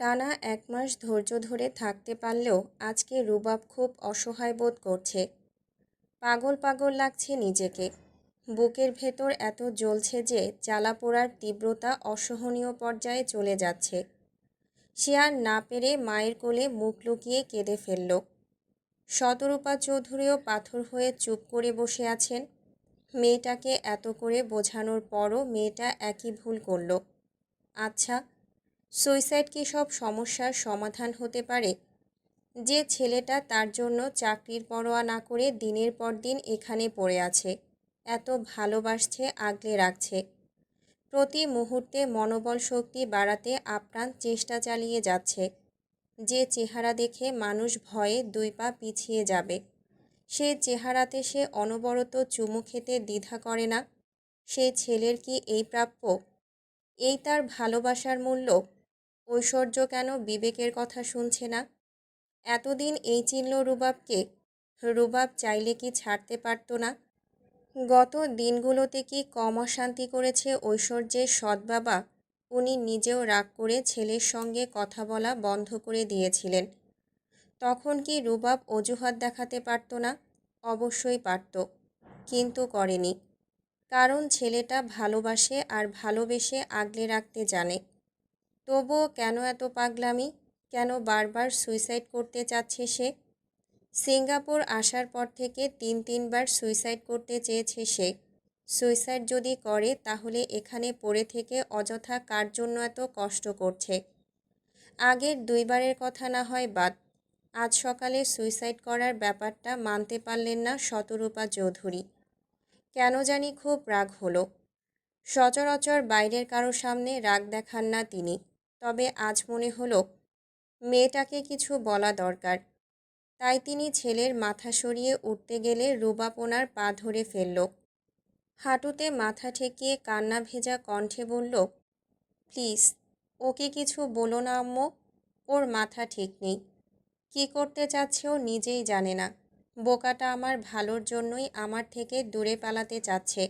টানা এক মাস ধৈর্য ধরে থাকতে পারলেও আজকে রুবাব খুব অসহায় বোধ করছে। পাগল পাগল লাগছে নিজেকে। বুকের ভেতর এত জ্বলছে যে জ্বালা পোড়ার তীব্রতা অসহনীয় পর্যায়ে চলে যাচ্ছে। সে আর না পেরে মায়ের কোলে মুখ লুকিয়ে কেঁদে ফেলল। শতরূপা চৌধুরীও পাথর হয়ে চুপ করে বসে আছেন। মেয়েটাকে এত করে বোঝানোর পরও মেয়েটা একই ভুল করল। আচ্ছা সুইসাইড কি সব সমস্যার সমাধান হতে পারে? যে ছেলেটা তার জন্য চাকরির পরোয়া না করে দিনের পর দিন এখানে পড়ে আছে, এত ভালোবাসছে, আগলে রাখছে। প্রতি মুহূর্তে মনোবল শক্তি বাড়াতে আপ্রাণ চেষ্টা চালিয়ে যাচ্ছে। যে চেহারা দেখে মানুষ ভয়ে দুই পা পিছিয়ে যাবে। সে চেহারাতে সে অনবরত চুমু খেতে দ্বিধা করে না? সে ছেলের কি এই প্রাপ্য? এই তার ভালোবাসার মূল্য? ঐশ্বর্য কেন বিবেকের কথা শুনছে না? এতদিন এই চিনল রুবাবকে, রুবাব চাইলে কি ছাড়তে পারত না? গত দিনগুলোতে কি কম অশান্তি করেছে ঐশ্বর্যের সৎ বাবা উনি নিজেও রাগ করে ছেলের সঙ্গে কথা বলা বন্ধ করে দিয়েছিলেন। তখন কি রুবাব অজুহাত দেখাতে পারত না? অবশ্যই পারত, কিন্তু করেনি। কারণ ছেলেটা ভালোবাসে আর ভালোবেসে আগলে রাখতে জানে। তবুও কেন এত পাগলামি? কেন বারবার সুইসাইড করতে চাচ্ছে সে? সিঙ্গাপুর আসার পর থেকে তিন তিনবার সুইসাইড করতে চেয়েছে সে। সুইসাইড যদি করে, তাহলে এখানে পড়ে থেকে অযথা কার জন্য এত কষ্ট করছে? আগের দুইবারের কথা না হয় বাদ। আজ সকালে সুইসাইড করার ব্যাপারটা মানতে পারলেন না শতরূপা চৌধুরী। কেন জানি খুব রাগ হলো। সচরাচর বাইরের কারও সামনে রাগ দেখান না তিনি। তবে আজ মনে হলো মেয়েটাকে কিছু বলা দরকার। তাই তিনি ছেলের মাথা সরিয়ে উঠতে গেলে রুবাপোনার পা ধরে ফেলল। হাঁটুতে মাথা ঠেকিয়ে কান্না ভেজা কণ্ঠে বলল, প্লিজ, ওকে কিছু বলো না আম্মু, ওর মাথা ঠিক নেই। কি করতে চাচ্ছে ও নিজেই জানে না। বোকাটা আমার ভালোর জন্যই আমার থেকে দূরে পালাতে চাচ্ছে।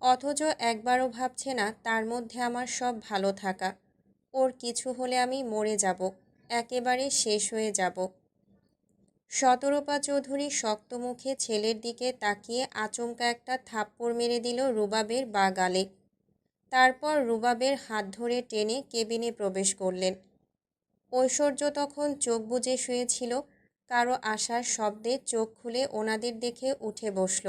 অথচ একবারও ভাবছে না তার মধ্যে আমার সব ভালো থাকা। ওর কিছু হলে আমি মরে যাব, একেবারে শেষ হয়ে যাব। শতরূপা চৌধুরী শক্ত মুখে ছেলের দিকে তাকিয়ে আচমকা একটা থাপ্পড় মেরে দিল রুবাবের বা গালে। তারপর রুবাবের হাত ধরে টেনে কেবিনে প্রবেশ করলেন। ঐশ্বর্য তখন চোখ বুজে শুয়েছিল, কারও আসার শব্দে চোখ খুলে ওনাদের দেখে উঠে বসল।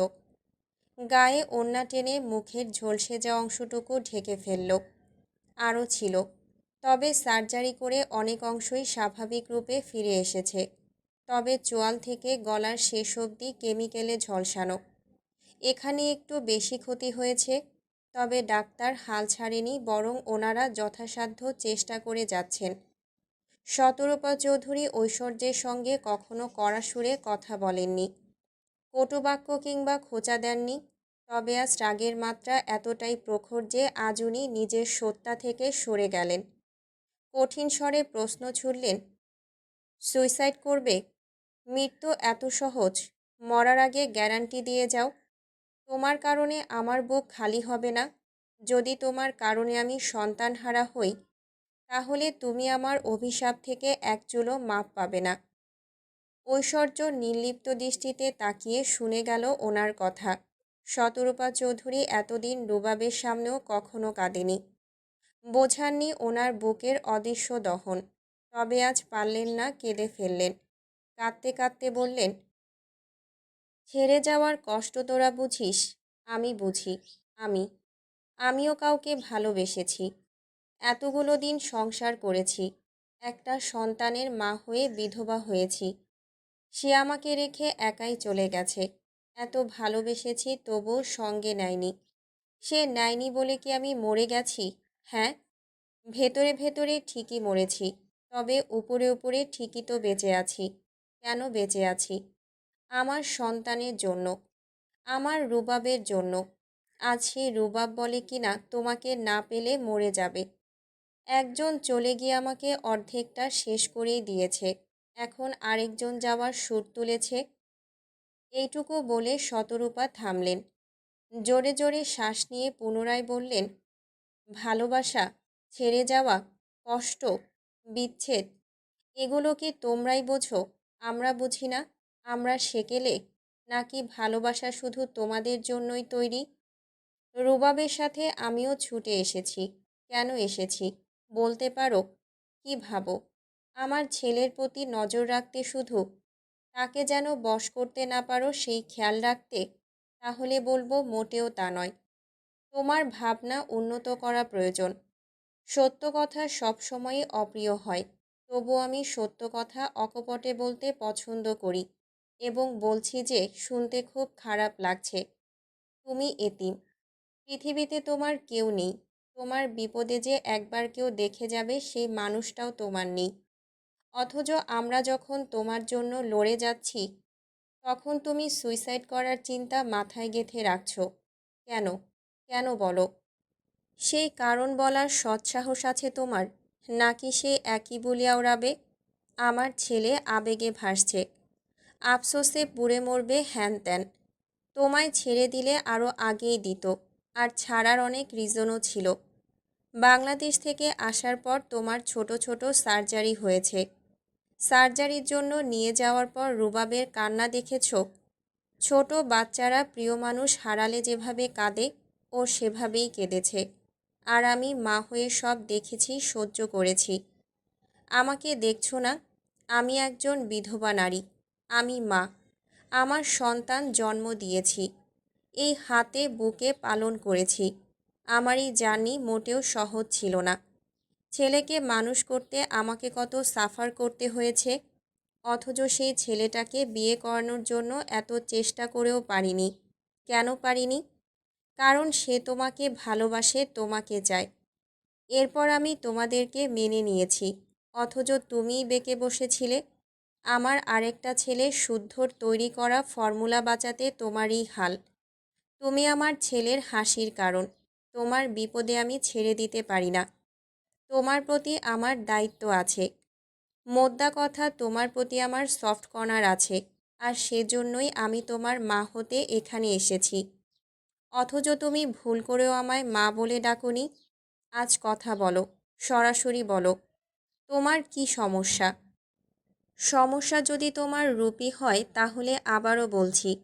গায়ে ওন্না টেনে মুখের ঝলসে যাওয়া অংশটুকু ঢেকে ফেলল, আরও ছিল। তবে সার্জারি করে অনেক অংশই স্বাভাবিক রূপে ফিরে এসেছে। তবে চোয়াল থেকে গলার শেষ অবধি কেমিক্যালে ঝলসানো। এখানে একটু বেশি ক্ষতি হয়েছে, তবে ডাক্তার হাল ছাড়েনি, বরং ওনারা যথাসাধ্য চেষ্টা করে যাচ্ছেন। শতরূপা চৌধুরী ঐশ্বর্যের সঙ্গে কখনো কড়া সুরে কথা বলেননি। কটুবাক্য কিংবা খোঁচা দেননি, তবে আজ রাগের মাত্রা এতটাই প্রখর যে আজ উনি নিজের সত্তা থেকে সরে গেলেন। কঠিন স্বরে প্রশ্ন ছুড়লেন, সুইসাইড করবে? মৃত্যু এত সহজ, মরার আগে গ্যারান্টি দিয়ে যাও। তোমার কারণে আমার বুক খালি হবে না। যদি তোমার কারণে আমি সন্তান হারা হই, তাহলে তুমি আমার অভিশাপ থেকে এক চুলো মাপ পাবে না। ঐশ্বর্য নির্লিপ্ত দৃষ্টিতে তাকিয়ে শুনে গেল ওনার কথা। শতরূপা চৌধুরী এতদিন রুবাবের সামনেও কখনো কাঁদেনি। বোঝাননি ওনার বুকের অদৃশ্য দহন। তবে আজ পারলেন না কেঁদে ফেললেন। কাঁদতে কাঁদতে বললেন, ছেড়ে যাওয়ার কষ্ট তোরা বুঝিস, আমি বুঝি, আমি, আমিও কাউকে ভালোবেসেছি। এতগুলো দিন সংসার করেছি, একটা সন্তানের মা হয়ে বিধবা হয়েছি। সে আমাকে রেখে একাই চলে গেছে, এত ভালোবেসেছি তবুও সঙ্গে নেয়নি। সে নেয়নি বলে কি আমি মরে গেছি? হ্যাঁ ভেতরে ভেতরে ঠিকই মরেছি, তবে উপরে উপরে ঠিকই তো বেঁচে আছি। কেন বেঁচে আছি? আমার সন্তানের জন্য, আমার রুবাবের জন্য। আজ সেই রুবাব বলে কিনা তোমাকে না পেলে মরে যাবে। একজন চলে গিয়ে আমাকে অর্ধেকটা শেষ করেই দিয়েছে, এখন আরেকজন যাওয়ার সুর তুলেছে। এইটুকু বলে শতরূপা থামলেন। জোরে জোরে শ্বাস নিয়ে পুনরায় বললেন, ভালোবাসা ছেড়ে যাওয়া, কষ্ট, বিচ্ছেদ, এগুলো কি তোমরাই বোঝো? আমরা বুঝি না। আমরা সেকেলে? নাকি ভালোবাসা শুধু তোমাদের জন্যই তৈরি? রুবাবের সাথে আমিও ছুটে এসেছি। কেন এসেছি? বলতে পারো। কি ভাবো? আমার ছেলের প্রতি নজর রাখতে শুধু? তাকে যেন বশ করতে না পারো সেই খেয়াল রাখতে? তাহলে বলব মোটেও তা নয়। তোমার ভাবনা উন্নত করা প্রয়োজন। সত্য কথা সবসময়ই অপ্রিয় হয়। তবু আমি সত্য কথা অকপটে বলতে পছন্দ করি এবং বলছি যে শুনতে খুব খারাপ লাগছে। তুমি এতিম। পৃথিবীতে তোমার কেউ নেই। তোমার বিপদে যে একবার কেউ দেখে যাবে সেই মানুষটাও তোমার নেই। অথচ আমরা যখন তোমার জন্য লড়ে যাচ্ছি, তখন তুমি সুইসাইড করার চিন্তা মাথায় গেঁথে রাখছো। কেন? কেন বলো? সেই কারণ বলার সৎসাহস আছে তোমার, নাকি সে একই বলিয়া ওড়াবে আমার ছেলে আবেগে ভাসছে। আফসোসে পুড়ে মরবে হ্যান ত্যান। তোমায় ছেড়ে দিলে আরও আগেই দিত, আর ছাড়ার অনেক রিজনও ছিল। বাংলাদেশ থেকে আসার পর তোমার ছোট ছোট সার্জারি হয়েছে। সার্জারির জন্য নিয়ে যাওয়ার পর রুবাবের কান্না দেখেছ? ছোট বাচ্চারা প্রিয় মানুষ হারালে যেভাবে কাঁদে, ও সেভাবেই কেঁদেছে। আর আমি মা হয়ে সব দেখেছি, সহ্য করেছি। আমাকে দেখছ না? আমি একজন বিধবা নারী। আমি মা। আমার সন্তান জন্ম দিয়েছি। এই হাতে বুকে পালন করেছি। আমার এই জার্নি মোটেও সহজ ছিল না। ছেলেকে মানুষ করতে আমাকে কত সাফার করতে হয়েছে? অথচ সেই ছেলেটাকে বিয়ে করানোর জন্য এত চেষ্টা করেও পারিনি। কেন পারিনি? কারণ সে তোমাকে ভালোবাসে, তোমাকে চায়। এরপর আমি তোমাদেরকে মেনে নিয়েছি, অথচ তুমিই বেঁকে বসেছিলে। আমার আরেকটা ছেলে শুদ্ধর তৈরি করা ফর্মুলা বাঁচাতে তোমারই হাল। তুমি আমার ছেলের হাসির কারণ, তোমার বিপদে আমি ছেড়ে দিতে পারি না। তোমার প্রতি আমার দায়িত্ব আছে। মোদ্দা কথা, তোমার প্রতি আমার সফট কর্নার আছে, আর সেজন্যই আমি তোমার মা হতে এখানে এসেছি। অথচ তুমি ভুল করেও আমায় মা বলে ডাকুনি। আজ কথা বলো, সরাসরি বলো, তোমার কি সমস্যা? সমস্যা যদি তোমার রূপী হয়, তাহলে আবারও বলছি,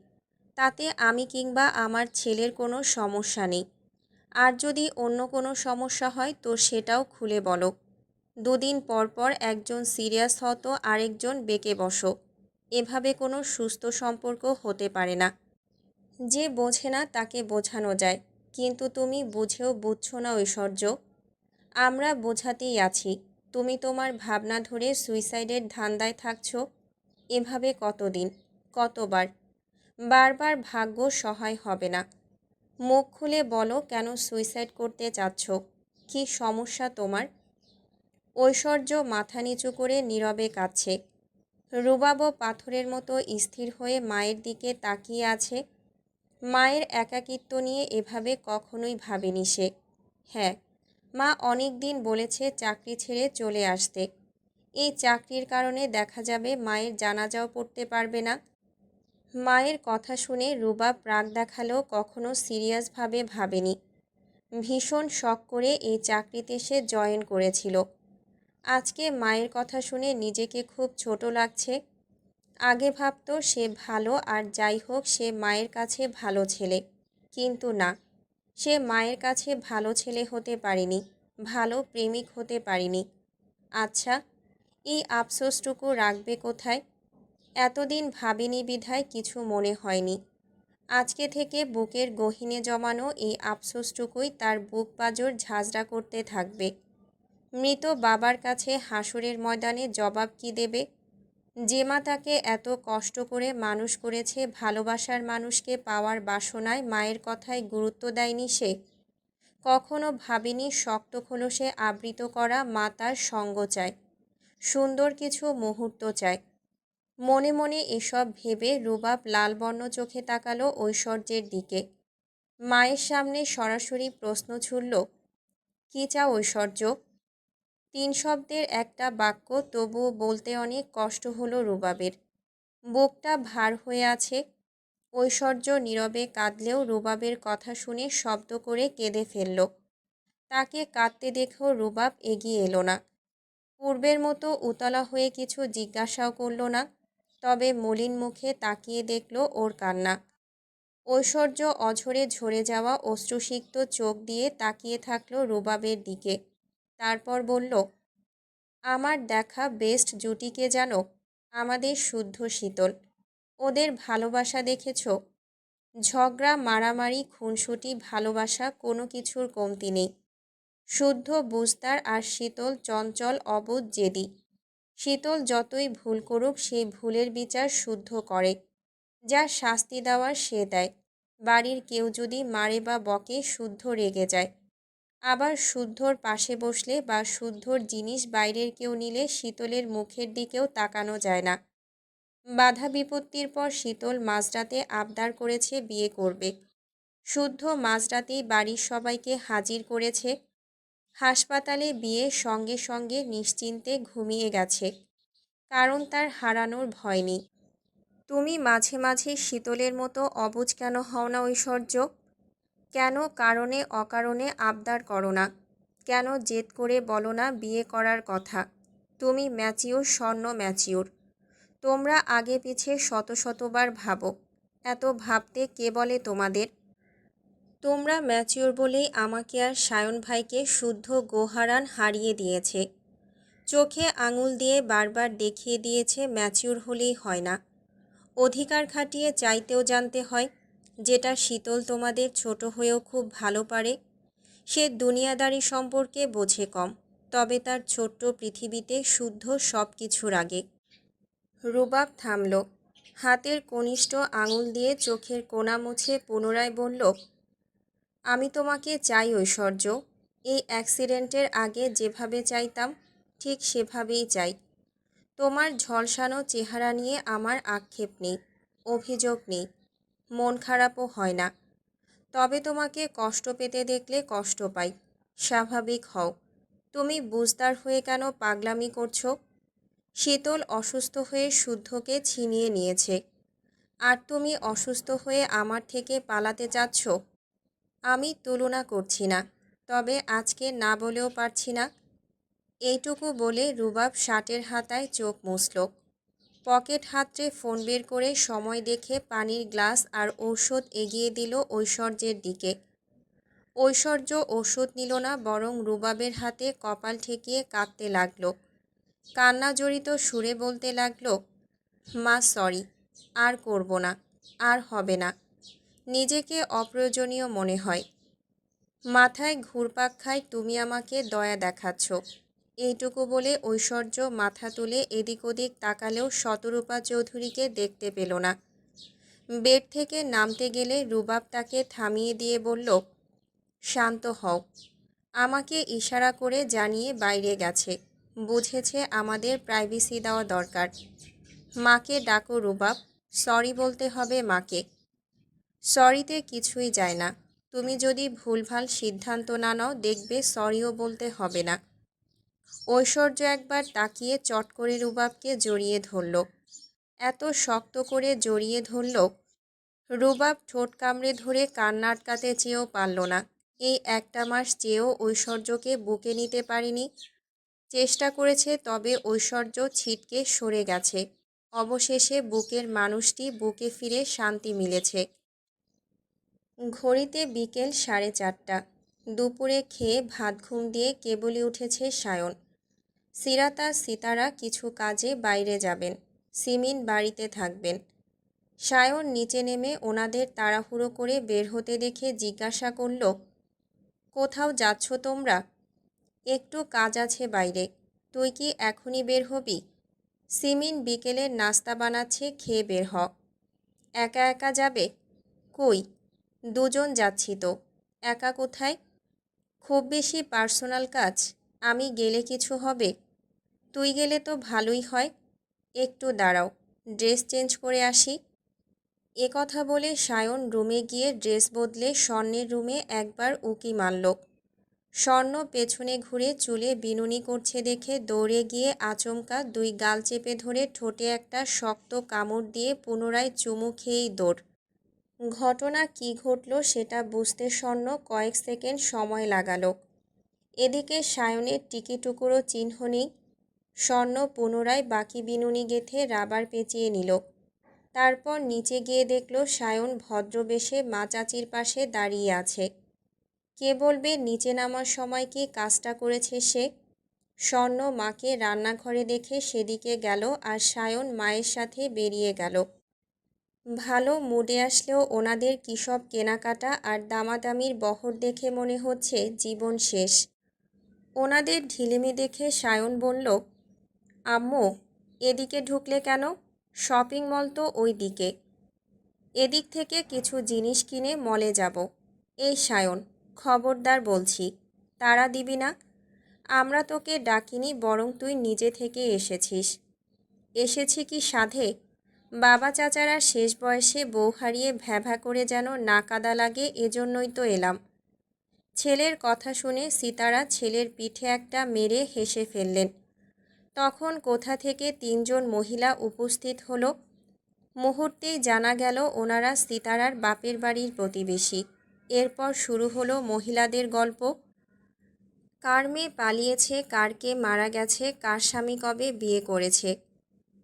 তাতে আমি কিংবা আমার ছেলের কোনো সমস্যা নেই। আর যদি অন্য কোনো সমস্যা হয়, তো সেটাও খুলে বলো। দুদিন পর পর একজন সিরিয়াস হতো আরেকজন বেঁকে বসো। এভাবে কোনো সুস্থ সম্পর্ক হতে পারে না। যে বোঝে না তাকে বোঝানো যায়, কিন্তু তুমি বুঝেও বুঝছ না ঐশ্বর্য। আমরা বোঝাতেই আছি, তুমি তোমার ভাবনা ধরে সুইসাইডের ধান্দায় থাকছো। এভাবে কতদিন, কতবার? বারবার ভাগ্য সহায় হবে না। মুখ খুলে বলো কেন সুইসাইড করতে চাচ্ছ? কি সমস্যা তোমার? ঐশ্বর্য মাথা নিচু করে নীরবে কাঁদছে। রুবাবও পাথরের মতো স্থির হয়ে মায়ের দিকে তাকিয়ে আছে। মায়ের একাকিত্ব নিয়ে এভাবে কখনোই ভাবেনি সে। হ্যাঁ মা অনেক দিন বলেছে চাকরি ছেড়ে চলে আসতে। এই চাকরির কারণে দেখা যাবে মায়ের জানাজাও পড়তে পারবে না। মায়ের কথা শুনে রুবা প্রাগ দেখালেও কখনো সিরিয়াসভাবে ভাবেনি। ভীষণ শখ করে এই চাকরিতে সে জয়েন করেছিল। আজকে মায়ের কথা শুনে নিজেকে খুব ছোট লাগছে। আগে ভাবতো সে ভালো আর যাই হোক সে মায়ের কাছে ভালো ছেলে। কিন্তু না, সে মায়ের কাছে ভালো ছেলে হতে পারেনি, ভালো প্রেমিক হতে পারিনি। আচ্ছা এই আফসোসটুকু রাখবে কোথায়? এতদিন ভাবিনি বিধায় কিছু মনে হয়নি। আজকে থেকে বুকের গহিনে জমানো এই আফসোসটুকুই তার বুক পাজর ঝাঁঝরা করতে থাকবে। মৃত বাবার কাছে হাসুরের ময়দানে জবাব কি দেবে? যে মা তাকে এত কষ্ট করে মানুষ করেছে, ভালোবাসার মানুষকে পাওয়ার বাসনায় মায়ের কথায় গুরুত্ব দেয়নি সে। কখনো ভাবিনি শক্ত খোলসে আবৃত করা মা তার সঙ্গ চায়, সুন্দর কিছু মুহূর্ত চায়। মনে মনে এসব ভেবে রুবাব লালবর্ণ চোখে তাকালো ঐশ্বর্যের দিকে। মায়ের সামনে সরাসরি প্রশ্ন ছুড়ল, কী চাও ঐশ্বর্য? তিন শব্দের একটা বাক্য তবুও বলতে অনেক কষ্ট হলো রুবাবের। বুকটা ভার হয়ে আছে। ঐশ্বর্য নীরবে কাঁদলেও রুবাবের কথা শুনে শব্দ করে কেঁদে ফেলল। তাকে কাঁদতে দেখেও রুবাব এগিয়ে এলো না। পূর্বের মতো উতলা হয়ে কিছু জিজ্ঞাসাও করল না, তবে মলিন মুখে তাকিয়ে দেখল ওর কান্না। ঐশ্বর্য অঝরে ঝরে যাওয়া অশ্রুসিক্ত চোখ দিয়ে তাকিয়ে থাকল রুবাবের দিকে। তারপর বলল, আমার দেখা বেস্ট জুটিকে জানো, আমাদের শুদ্ধ শীতল। ওদের ভালোবাসা দেখেছ? ঝগড়া, মারামারি, খুনসুটি, ভালোবাসা, কোনো কিছুর কমতি নেই। শুদ্ধ বুঝতার আর শীতল, চঞ্চল অবুধ জেদি। শীতল যতই ভুল করুক সেই ভুলের বিচার শুদ্ধ করে। যা শাস্তি দেওয়ার সে দেয়। বাড়ির কেউ যদি মারে বা বকে, শুদ্ধ রেগে যায়। আবার শুদ্ধর পাশে বসলে বা শুদ্ধর জিনিস বাইরের কেউ নিলে শীতলের মুখের দিকেও তাকানো যায় না। বাধা বিপত্তির পর শীতল মাঝরাতে আবদার করেছে, বিয়ে করবে। শুদ্ধ মাঝরাতেই বাড়ির সবাইকে হাজির করেছে। হাসপাতালে বিয়ে সঙ্গে সঙ্গে নিশ্চিন্তে ঘুমিয়ে গেছে। কারণ তার হারানোর ভয় নেই। তুমি মাঝে মাঝে শীতলের মতো অবুজ কেন হও না ঐশ্বর্য? কেন কারণে অকারণে আবদার করো না? কেন জেদ করে বলো না বিয়ে করার কথা? তুমি ম্যাচিওর, স্বর্ণ ম্যাচিওর। তোমরা আগে পিছে শত শতবার ভাবো। এত ভাবতে কে বলে তোমাদের? তোমরা ম্যাচিওর বলেই আমাকে আর সায়ন ভাইকে শুদ্ধ গোহারান হারিয়ে দিয়েছে। চোখে আঙুল দিয়ে বারবার দেখিয়ে দিয়েছে ম্যাচিওর হলেই হয় না। অধিকার খাটিয়ে চাইতেও জানতে হয় যেটা শীতল তোমাদের ছোট হয়েও খুব ভালো পারে। সে দুনিয়াদারি সম্পর্কে বোঝে কম, তবে তার ছোট্ট পৃথিবীতে শুদ্ধ সব কিছুর আগে। রুবাব থামল, হাতের কনিষ্ঠ আঙুল দিয়ে চোখের কোনা মুছে পুনরায় বলল, আমি তোমাকে চাই ঐশ্বর্য, এই অ্যাক্সিডেন্টের আগে যেভাবে চাইতাম, ঠিক সেভাবেই চাই। তোমার ঝলসানো চেহারা নিয়ে আমার আক্ষেপ নেই, অভিযোগ নেই মন খারাপও হয় না। তবে তোমাকে কষ্ট পেতে দেখলে কষ্ট পাই। স্বাভাবিক হও। তুমি বুঝদার হয়ে কেন পাগলামি করছ? শীতল অসুস্থ হয়ে শুদ্ধকে ছিনিয়ে নিয়েছে। আর তুমি অসুস্থ হয়ে আমার থেকে পালাতে চাচ্ছ? আমি তুলনা করছি না, তবে আজকে না বলেও পারছি না। এইটুকু বলে রুবাব শার্টের হাতায় চোখ মুছল। পকেট হাতড়ে ফোন বের করে সময় দেখে পানির গ্লাস আর ঔষধ এগিয়ে দিল ঐশ্বর্যের দিকে। ঐশ্বর্য ওষুধ নিল না, বরং রুবাবের হাতে কপাল ঠেকিয়ে কাঁদতে লাগল। কান্না জড়িত সুরে বলতে লাগল, মা, সরি, আর করব না, আর হবে না। নিজেকে অপ্রয়োজনীয় মনে হয়। মাথায় ঘুরপাক খায়, তুমি আমাকে দয়া দেখাচ্ছ। এইটুকু বলে ঐশ্বর্য মাথা তুলে এদিক ওদিক তাকালেও শতরূপা চৌধুরীকে দেখতে পেল না। বেড থেকে নামতে গেলে রুবাব তাকে থামিয়ে দিয়ে বলল, শান্ত হও। আমাকে ইশারা করে জানিয়ে বাইরে গেছে। বুঝেছে আমাদের প্রাইভেসি দেওয়া দরকার। মাকে ডাকো রুবাব। সরি বলতে হবে মাকে। সরিতে কিছুই যায় না। তুমি যদি ভুলভাল সিদ্ধান্ত না নাও, দেখবে সরিও বলতে হবে না। ঐশ্বর্য একবার তাকিয়ে চট করে রুবাবকে জড়িয়ে ধরল। এত শক্ত করে জড়িয়ে ধরল, রুবাব ঠোঁট কামড়ে ধরে কান্না আটকাতে চেয়েও পারল না। এই একটা মাস চেয়েও ঐশ্বর্যকে বুকে নিতে পারিনি। চেষ্টা করেছে, তবে ঐশ্বর্য ছিটকে সরে গেছে। অবশেষে বুকের মানুষটি বুকে ফিরে শান্তি মিলেছে। ঘড়িতে বিকেল সাড়ে চারটা। দুপুরে খেয়ে ভাত ঘুম দিয়ে কেবলই উঠেছে সায়ন। সিরাতা সিতারা কিছু কাজে বাইরে যাবেন, সিমিন বাড়িতে থাকবেন। সায়ন নিচে নেমে ওনাদের তাড়াহুড়ো করে বের হতে দেখে জিজ্ঞাসা করল, কোথাও যাচ্ছ তোমরা? একটু কাজ আছে বাইরে, তুই কি এখনই বের হবি? সিমিন বিকেলের নাস্তা বানাচ্ছে, খেয়ে বের হ। একা একা যাবে? কই? দুজন যাচ্ছি তো, একা কোথায়? খুব বেশি পার্সোনাল কাজ, আমি গেলে কিছু হবে? তুই গেলে তো ভালোই হয়। একটু দাঁড়াও, ড্রেস চেঞ্জ করে আসি। এ কথা বলে সায়ন রুমে গিয়ে ড্রেস বদলে স্বর্ণের রুমে একবার উকি মারল। স্বর্ণ পেছনে ঘুরে চুলে বিনুনি করছে দেখে দৌড়ে গিয়ে আচমকা দুই গাল চেপে ধরে ঠোঁটে একটা শক্ত কামড় দিয়ে পুনরায় চুমু খেয়েই দৌড়। ঘটনা কি ঘটল সেটা বুঝতে স্বর্ণ কয়েক সেকেন্ড সময় লাগালো। এদিকে সায়নের টিকিটুকুরো চিহ্ন নেই। স্বর্ণ পুনরায় বাকি বিনুনি গেথে রাবার পেঁচিয়ে নিল। তারপর নিচে গিয়ে দেখল সায়ন ভদ্রবেশে মা চাচির পাশে দাঁড়িয়ে আছে। কে বলবে নিচে নামার সময় কি কাজটা করেছে সে? স্বর্ণ মাকে রান্নাঘরে দেখে সেদিকে গেল আর সায়ন মায়ের সাথে বেরিয়ে গেল। ভালো মুডে আসলেও ওনাদের কী সব কেনাকাটা আর দামাদামির বহর দেখে মনে হচ্ছে জীবন শেষ। ওনাদের ঢিলেমি দেখে সায়ন বলল, আম্মু, এদিকে ঢুকলে কেন? শপিং মল তো ওই দিকে এদিক থেকে কিছু জিনিস কিনে মলে যাব। এই সায়ন, খবরদার বলছি, তারা দিবি না? আমরা তোকে ডাকিনি বরং তুই নিজে থেকে এসেছিস। এসেছি কি সাধে? বাবা চাচারা শেষ বয়সে বউ হারিয়ে ভ্যাভা করে যেন না কাদা লাগে, এজন্যই তো এলাম। ছেলের কথা শুনে সিতারা ছেলের পিঠে একটা মেরে হেসে ফেললেন। তখন কোথা থেকে তিনজন মহিলা উপস্থিত হলো, মুহূর্তেই জানা গেল ওনারা সিতারার বাপের বাড়ির প্রতিবেশী। এরপর শুরু হলো মহিলাদের গল্প। কার মেয়ে পালিয়েছে, কার কে মারা গেছে, কার স্বামী কবে বিয়ে করেছে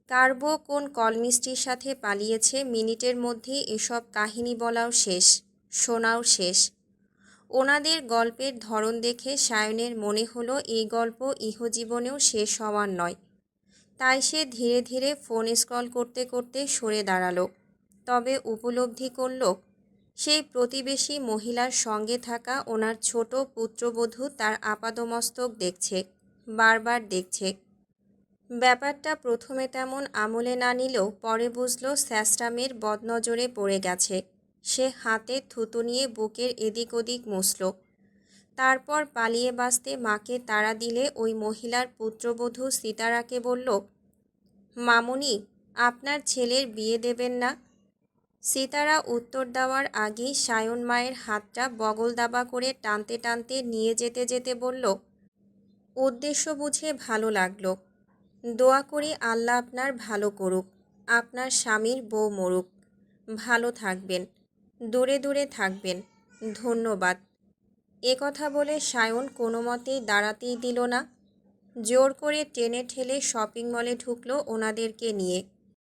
কার বউ কোন কলমিস্ট্রির সাথে পালিয়েছে মিনিটের মধ্যে এসব কাহিনী বলাও শেষ, শোনাও শেষ। ওনাদের গল্পের ধরন দেখে সায়নের মনে হলো এই গল্প ইহজীবনেও শেষ হওয়ার নয়। তাই সে ধীরে ধীরে ফোন স্ক্রল করতে করতে সরে দাঁড়াল। তবে উপলব্ধি করল, সেই প্রতিবেশী মহিলার সঙ্গে থাকা ওনার ছোট পুত্রবধূ তার আপাদমস্তক দেখছে, বারবার দেখছে। ব্যাপারটা প্রথমে তেমন আমলে না নিলেও পরে বুঝল স্যাস্টামের বদনজরে পড়ে গেছে। সে হাতে থুতু নিয়ে বুকের এদিক ওদিক মুছল। তারপর পালিয়ে বাঁচতে মাকে তাড়া দিলে ওই মহিলার পুত্রবধূ সীতারাকে বলল, মামুনি, আপনার ছেলের বিয়ে দেবেন না? সীতারা উত্তর দেওয়ার আগেই সায়ন মায়ের হাতটা বগল দাবা করে টানতে টানতে নিয়ে যেতে যেতে বলল, উদ্দেশ্য বুঝে ভালো লাগল। দোয়া করি আল্লাহ আপনার ভালো করুক, আপনার স্বামীর বউ মরুক। ভালো থাকবেন, দূরে দূরে থাকবেন, ধন্যবাদ। এ কথা বলে সায়ন কোনো মতেই দাঁড়াতেই দিল না। জোর করে টেনে ঠেলে শপিং মলে ঢুকলো ওনাদেরকে নিয়ে।